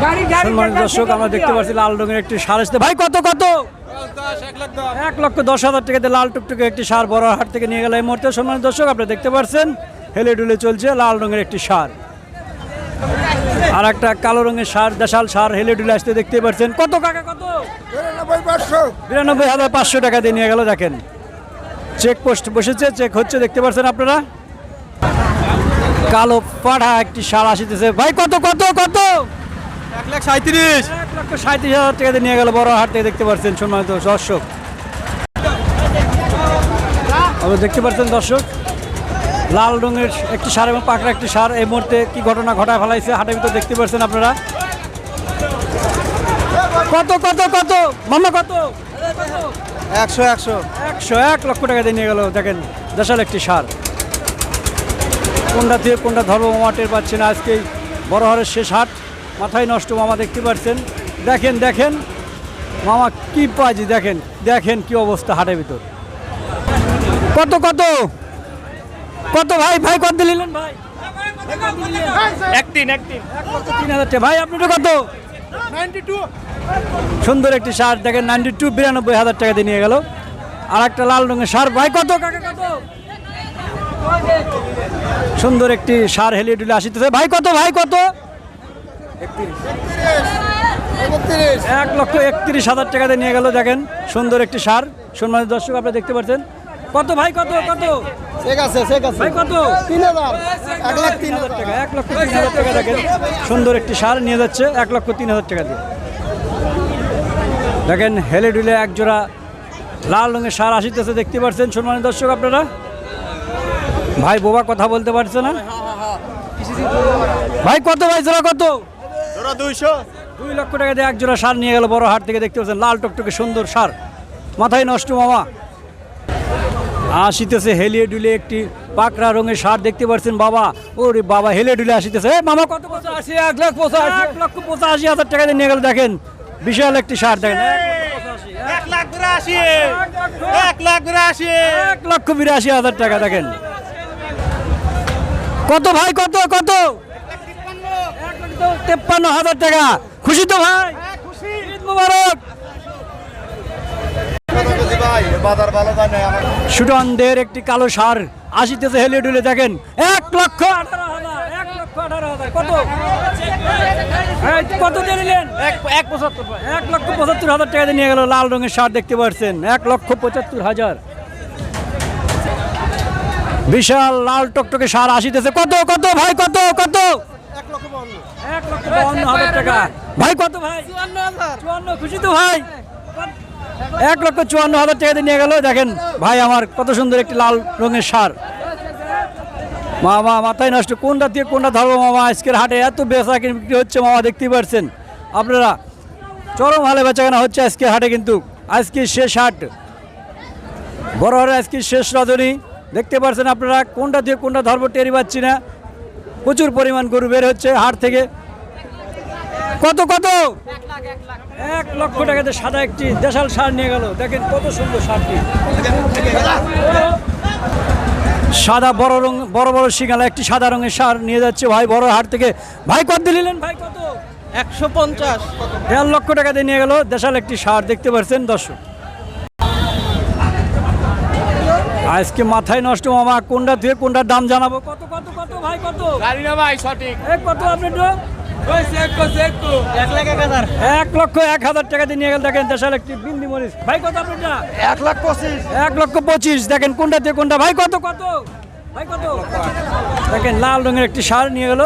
সম্মানিত দর্শক আমরা দেখতে পাচ্ছি লাল রঙের একটি সার আসতে ভাই কত কত? এক লক্ষ দশ হাজার টাকাতে লাল টুকটুকে একটি সার বড় হাট থেকে নিয়ে গেল এই মুহূর্তে। সম্মানিত দর্শক আপনারা দেখতে পাচ্ছেন হেলে ডুলে চলছে লাল রঙের একটি সার। আর একটা কালো রঙের সার দেশাল সার হেলে ডুলে আসতে দেখতে পাচ্ছেন। কত কাকা কত? বিরানব্বই হাজার পাঁচশো টাকা দিয়ে নিয়ে গেল দেখেন। চেক পোস্ট বসেছে চেক হচ্ছে দেখতে পাচ্ছেন আপনারা? কালো পাড়া একটি সার আসিতেছে। ভাই কত কত কত? এক লাখ সাঁত্রিশ এক লক্ষ সাঁত্রিশ হাজার টাকা দিয়ে নিয়ে গেল বড় হাট থেকে দেখতে পাচ্ছেন সম্মানিত দর্শক। আপনারা দেখতে পাচ্ছেন দর্শক লাল রঙের একটি সার এবং পাকড়া একটি সার এই মুহূর্তে কি ঘটনা ঘটায় ফেলাইছে? হাটের ভিতর দেখতে পাচ্ছেন আপনারা। কত কত কত? মামা কত? একশো একশো। একশো এক লক্ষ টাকা দিয়ে নিয়ে গেল দেখেন দেশাল একটি সার। কোনটা থেকে কোনটা ধর্ম মামা টের পাচ্ছে না আজকে বড় হারের শেষ হাট। মাথায় নষ্ট মামা দেখতে পাচ্ছেন। দেখেন দেখেন। মামা কি পাজি দেখেন দেখেন কি অবস্থা হাটের ভিতর। কত কত? কত ভাই ভাই কত দিলেন ভাই? একদিন একদিন তিন হাজার ভাই আপনার কত? সুন্দর একটি সার দেখেন নাইনটি টু বিরানব্বই হাজার টাকা দিয়ে নিয়ে গেল। আর একটা লাল রঙের সার ভাই কত? কাকা কত? সুন্দর একটি সার হেলিয়ে ডুলে আসিতেছে। ভাই কত ভাই কত? এক লক্ষ একত্রিশ হাজার টাকাতে নিয়ে গেল দেখেন সুন্দর একটি সার। সম্মানিত দর্শক আপনারা দেখতে পাচ্ছেন। কত ভাই কত কত? ঠিক আছে ঠিক আছে। ভাই কত? টাকা। এক লক্ষ তিন হাজার টাকা দেখেন সুন্দর একটি সার নিয়ে যাচ্ছে এক লক্ষ তিন হাজার টাকা দিয়ে। দেখেন হেলে ডুলে এক জোড়া লাল রঙের সার আসিতেছে দেখতে পাচ্ছেন সম্মানিত দর্শক আপনারা? ভাই বোবা কথা বলতে পারছে না? ভাই কত ভাই জোড়া কত? জোড়া দুইশো। দুই লক্ষ টাকা দিয়ে এক জোড়া সার নিয়ে গেল বড় হাট থেকে দেখতে পাচ্ছেন লাল টকটকে সুন্দর সার। মাথায় নষ্ট মামা। আসিতেছে হেলিয়ে ডুলে একটি পাকড়া রঙের সার দেখতে পাচ্ছেন বাবা। ওরে বাবা হেলে ডুলে আসিতেছে। মামা কত পঁচাশি এক লাখ পঁচাশি। এক লক্ষ পঁচাশি হাজার টাকা দিয়ে নিয়ে গেল দেখেন। বিশাল একটি সার দেখেন। এক লক্ষ লাখ বিরাশি। এক লাখ বিরাশি। এক লক্ষ বিরাশি হাজার টাকা দেখেন। কত ভাই কত কত? তেপ্পান্ন হাজার টাকা। খুশি তো ভাই? মুবারক। সুডনদের একটি কালো সার আসিতেছে হেলে ডুলে দেখেন। এক লক্ষ আঠারো হাজার এক লক্ষ আঠারো হাজার। কত? কত দিয়ে নিলেন? এক এক পঁচাত্তর এক লক্ষ পঁচাত্তর হাজার টাকা নিয়ে গেল লাল রঙের সার দেখতে পাচ্ছেন। এক লক্ষ পঁচাত্তর হাজার। বিশাল লাল টকটকে সার আসিতেছে। কত কত ভাই কত কত? এক লক্ষ বাউন্ন। এক লক্ষ বাউন্ন হাজার টাকা। ভাই কত ভাই? চুয়ান্ন হাজার। খুশি তো ভাই? এক লক্ষ চুয়ান্ন হাজার টাকা দিয়ে নিয়ে গেল। দেখেন ভাই আমার কত সুন্দর একটি লাল রঙের সার। মামা মাথায় নষ্ট। কোনটা দিয়ে কোনটা ধরবো মামা? আজকের হাটে এত বেচা কিনে বিক্রি হচ্ছে মামা দেখতেই পারছেন। আপনারা চরম হালে বেচা কেনা হচ্ছে আজকের হাটে কিন্তু। আজকে শেষ হাট। বড় হাটে আজকে শেষ রজনী। দেখতে পারছেন আপনারা কোনটা দিয়ে কোনটা ধরবো টেরি পাচ্ছি না। প্রচুর পরিমাণ গরু বের হচ্ছে হাট থেকে। কত কত? এক লক্ষ টাকাতে সাদা একটি দেশাল সার নিয়ে গেল। দেখেন কত সুন্দর সারটি। সাদা বড় রং বড় বড় শিঙালা একটি সাদা রঙের সার নিয়ে যাচ্ছে ভাই বড় হাট থেকে। ভাই কত দিলেন ভাই কত? একশো পঞ্চাশ। দেড় লক্ষ টাকা দিয়ে নিয়ে গেল দেশাল একটি সার দেখতে পাচ্ছেন দর্শক। আজকে মাথায় নষ্ট মামা কোনটা দিয়ে কোনটার দাম জানাব কত কত কত ভাই কত গাড়ি না ভাই সঠিক এ কত আপনি? এক লাখ এক হাজার এক লক্ষ এক হাজার টাকা দিয়ে নিয়ে গেল দেখেন দেশাল একটি বিন্দি মরিচ ভাই কত আপনারটা এক লাখ পঁচিশ এক লক্ষ পঁচিশ দেখেন কোনটা দিয়ে কোনটা ভাই কত কত ভাই কত দেখেন লাল রঙের একটি সার নিয়ে গেল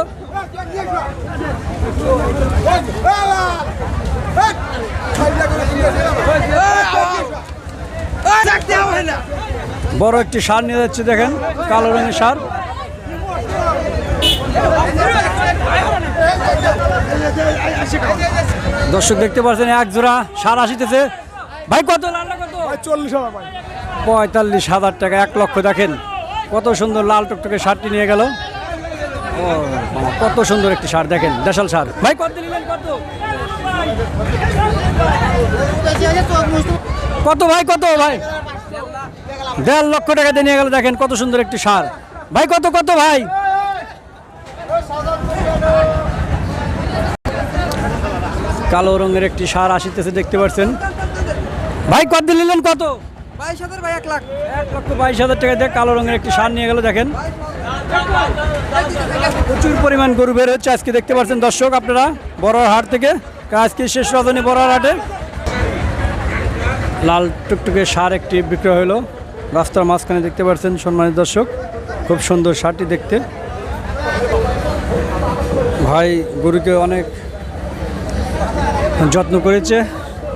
বড় একটি সার নিয়ে যাচ্ছে, দেখেন, কালো রঙের সার। দর্শক দেখতে পাচ্ছেন, এক জোড়া সার আসিতেছে। ভাই, কত পঁয়তাল্লিশ হাজার টাকা, এক লক্ষ, দেখেন, কত সুন্দর লাল টকটকে সারটি নিয়ে গেল। ও কত সুন্দর একটি সার, দেখেন, দেশাল সার। ভাই কত? কত, ভাই কত, ভাই? দেড় লক্ষ টাকা দিয়ে নিয়ে গেল দেখেন কত সুন্দর একটি সার। ভাই কত কত ভাই? কালো রঙের একটি সার আসিতেছে দেখতে পাচ্ছেন। ভাই কত নিলেন কত? বাইশ হাজার ভাই এক লাখ। এক লক্ষ বাইশ হাজার টাকা দিয়ে কালো রঙের একটি সার নিয়ে গেল দেখেন। প্রচুর পরিমাণ গরু বের হচ্ছে আজকে দেখতে পাচ্ছেন দর্শক আপনারা বড় হাট থেকে। আজকে শেষ রজনী বড় হাটে। লাল টুকটুকে সার একটি বিক্রয় হলো। রাস্তার মাঝখানে দেখতে পাচ্ছেন সম্মানিত দর্শক, খুব সুন্দর সারটি দেখতে। ভাই গরুকে অনেক যত্ন করেছে,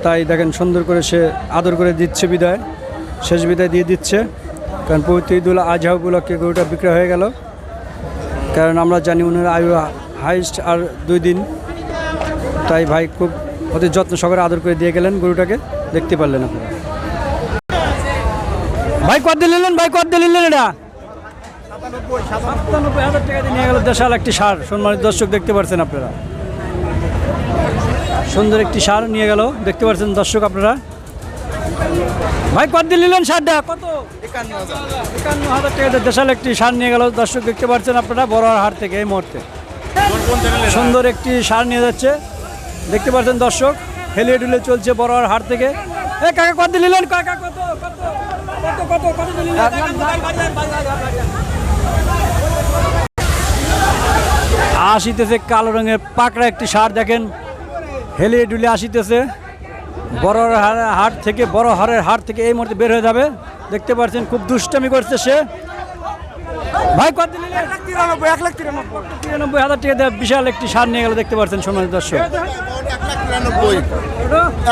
তাই দেখেন সুন্দর করে সে আদর করে দিচ্ছে বিদায়, শেষ বিদায় দিয়ে দিচ্ছে। কারণ পবিত্র ঈদুল আজহা উপলক্ষে গরুটা বিক্রয় হয়ে গেল। কারণ আমরা জানি ওনার আয়ু হাইস্ট আর দুই দিন, তাই ভাই খুব অতি যত্ন সহকারে আদর করে দিয়ে গেলেন গরুটাকে। দেখতে পারলেন আপনারা। ভাই কত দিয়ে নিলেন ভাই কত দিয়ে নিয়ে দেশাল একটি সার। দর্শক, দেখতে আপনারা? সুন্দর একটি সার নিয়ে দেখতে দর্শক আপনারা? ভাই কত দিয়ে নিলেন সারটা? কত? হাজার দিয়ে দেশাল একটি সার নিয়ে দর্শক দেখতে আপনারা, বড় হাট থেকে এই মুহূর্তে। সুন্দর একটি সার নিয়ে যাচ্ছে, দেখতে পাচ্ছেন দর্শক, হেলিয়ে ডুলে চলছে বড় হাট থেকে। এ কাকা কত দিয়ে নিলেন কাকা কত? আসিতেছে কালো রঙের পাকড়া একটি সার দেখেন। হেলিয়ে ডুলে আসিতেছে। বড় হাট থেকে, বড় হারের হাট থেকে এই মুহূর্তে বের হয়ে যাবে। দেখতে পাচ্ছেন, খুব দুষ্টামি করছে সে। ভাই কত দিলেন তিরানব্বই এক লাখ তিরানব্বই। তিরানব্বই হাজার টাকা দিয়ে বিশাল একটি সার নিয়ে গেল দেখতে পাচ্ছেন সম্মানিত দর্শক।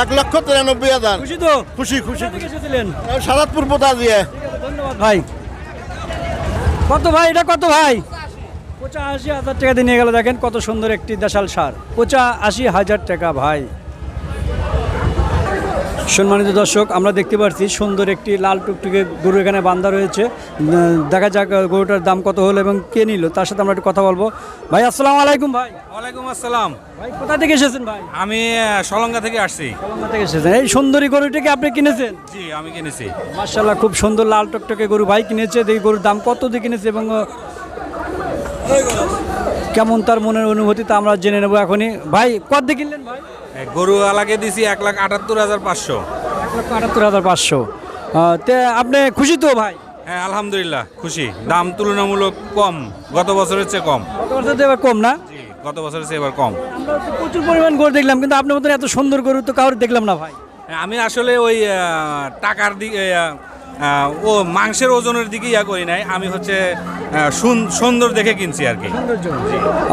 এক লাখ লক্ষ তিরানব্বই হাজার। খুশি তো? খুশি খুশি এসেছিলেন? সাদাতপুর পোতা দিয়ে। ধন্যবাদ ভাই। কত ভাই এটা কত ভাই? পঁচা আশি হাজার টাকা দিয়ে নিয়ে গেল দেখেন কত সুন্দর একটি দেশাল সার। পঁচা আশি হাজার টাকা ভাই। সম্মানিত দর্শক আমরা দেখতে পাচ্ছি সুন্দর একটি লাল টুকটুকে গরু এখানে বান্ধা রয়েছে। দেখা যাক গরুটার দাম কত হলো এবং কে নিল তার সাথে আমরা একটু কথা বলব। ভাই আসসালামু আলাইকুম ভাই। ওয়ালাইকুম আসসালাম। ভাই কোথা থেকে এসেছেন ভাই? আমি সলঙ্গা থেকে আসছি। কলকাতা থেকে এসেছেন। এই সুন্দরী গরুটিকে আপনি কিনেছেন? জি আমি কিনেছি। মার্শাল্লাহ খুব সুন্দর লাল টকটকে গরু ভাই কিনেছে। দেখি গরুর দাম কত দিয়ে কিনেছে এবং কেমন তার মনের অনুভূতি তা আমরা জেনে নেব এখনই। ভাই কত দিয়ে কিনলেন ভাই? গরু আলাকে দিছি এক লাখ আটাত্তর হাজার পাঁচশো। এক লক্ষ আটাত্তর হাজার পাঁচশো। তে আপনি খুশি তো ভাই? হ্যাঁ আলহামদুলিল্লাহ খুশি। দাম তুলনামূলক কম গত বছরের চেয়ে কম। গত বছর তো এবার কম না? জি গত বছরের চেয়ে এবার কম। আমরা তো প্রচুর পরিমাণ গরু দেখলাম কিন্তু আপনার মতন এত সুন্দর গরু তো কাউর দেখলাম না ভাই। হ্যাঁ, আমি আসলে ওই আহ, টাকার দিকে ও মাংসের ওজনের দিকে ইয়া করি নাই আমি হচ্ছে সুন্দর দেখে কিনছি আর কি।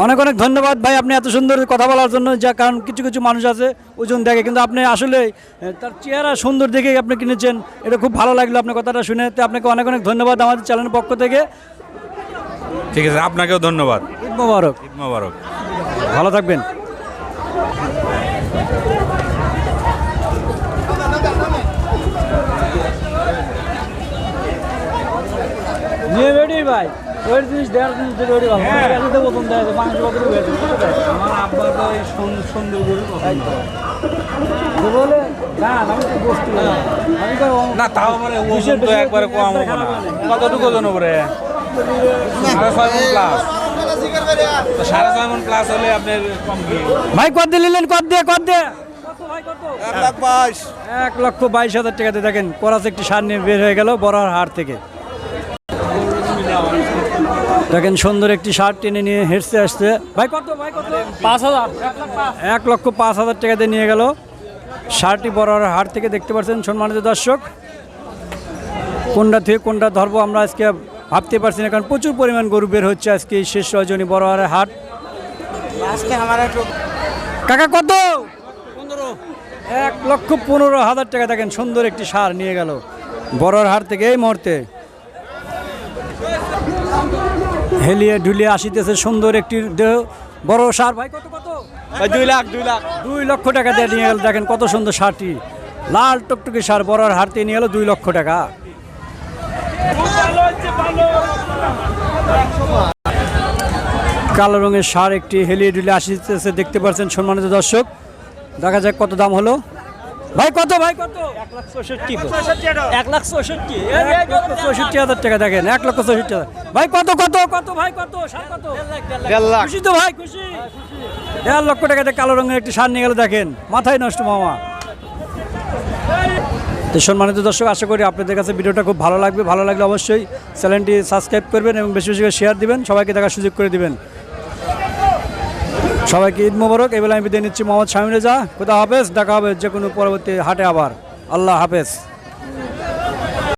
অনেক অনেক ধন্যবাদ ভাই আপনি এত সুন্দর কথা বলার জন্য যা কারণ কিছু কিছু মানুষ আছে ওজন দেখে কিন্তু আপনি আসলে তার চেহারা সুন্দর দেখে আপনি কিনেছেন এটা খুব ভালো লাগল আপনার কথাটা শুনে তো আপনাকে অনেক অনেক ধন্যবাদ আমাদের চ্যানেলের পক্ষ থেকে। ঠিক আছে আপনাকেও ধন্যবাদ। ঈদ মোবারক। ঈদ মোবারক। ভালো থাকবেন। নিয়ে বেড়ি ভাই ওই জিনিস দেওয়ার জিনিস দিয়ে বেড়ি ভালো। আমার কাছে তো প্রথম দেয় মাংস কত করে বেড়ে আমার আব্বা তো এই সুন্দর গরু বলে না আমি তো বসতে আমি তো না তাও মানে ওজন তো একবারে কম হবে না কতটুকু ওজন উপরে সাড়ে ছয় মন প্লাস সাড়ে ছয় মন প্লাস হলে আপনার কম ভাই কত দিয়ে নিলেন? কত দিয়ে কত দিয়ে? এক লাখ বাইশ। এক লক্ষ বাইশ হাজার টাকাতে দেখেন করাচ একটি সার নিয়ে বের হয়ে গেল বড়ার হাট থেকে। দেখেন সুন্দর একটি শার্ট টেনে নিয়ে হেঁটতে আসছে। ভাই কত ভাই কত? পাঁচ হাজার। এক লক্ষ পাঁচ হাজার টাকাতে নিয়ে গেল। শার্টটি বড়ার হাট থেকে দেখতে পাচ্ছেন সম্মানিত দর্শক। কোনটা থেকে কোনটা ধরবো আমরা আজকে ভাবতে পারছি না কারণ প্রচুর পরিমাণ গরু বের হচ্ছে আজকে এই শেষ রজনী বড়ার হাট। আজকে কাকা কত? পনেরো। এক লক্ষ পনেরো হাজার টাকা দেখেন সুন্দর একটি সার নিয়ে গেল। বড়র হাট থেকে এই মুহূর্তে। হেলিয়ে ঢুলিয়ে আসিতেছে সুন্দর একটি দেহ। বড় সার ভাই কত কত? দুই লাখ দুই লাখ। দুই লক্ষ টাকা দিয়ে নিয়ে গেল দেখেন কত সুন্দর সারটি। লাল টকটকে সার বড়র হাট থেকে নিয়ে গেল দুই লক্ষ টাকা। কালো রঙের সার একটি হেলিয়ে ডুলে আসিতেছে। দেখতে পাচ্ছেন সম্মানিত দর্শক। দেখা যাক কত দাম হলো। ভাই কত ভাই? কত এক লাখ চৌষট্টি এক লাখ চৌষট্টি লক্ষ চৌষট্টি হাজার টাকা দেখেন এক লক্ষ চৌষট্টি হাজার। ভাই কত কত কত ভাই কত? সার কত? দেড় লাখ খুশি তো ভাই খুশি। দেড় লক্ষ টাকাতে কালো রঙের একটি সার নিয়ে গেল দেখেন। মাথায় নষ্ট মামা। তো সম্মানিত দর্শক আশা করি আপনাদের কাছে ভিডিওটা খুব ভালো লাগবে। ভালো লাগলে অবশ্যই চ্যানেলটি সাবস্ক্রাইব করবেন এবং বেশি বেশি করে শেয়ার দিবেন। সবাইকে দেখার সুযোগ করে দিবেন। সবাইকে ঈদ মোবারক। এবেলা আমি বিদায় নিচ্ছি মোহাম্মদ শামিরেজা রেজা। খুদা হাফেজ। দেখা হবে যে কোনো পরবর্তী হাটে আবার। আল্লাহ হাফেজ।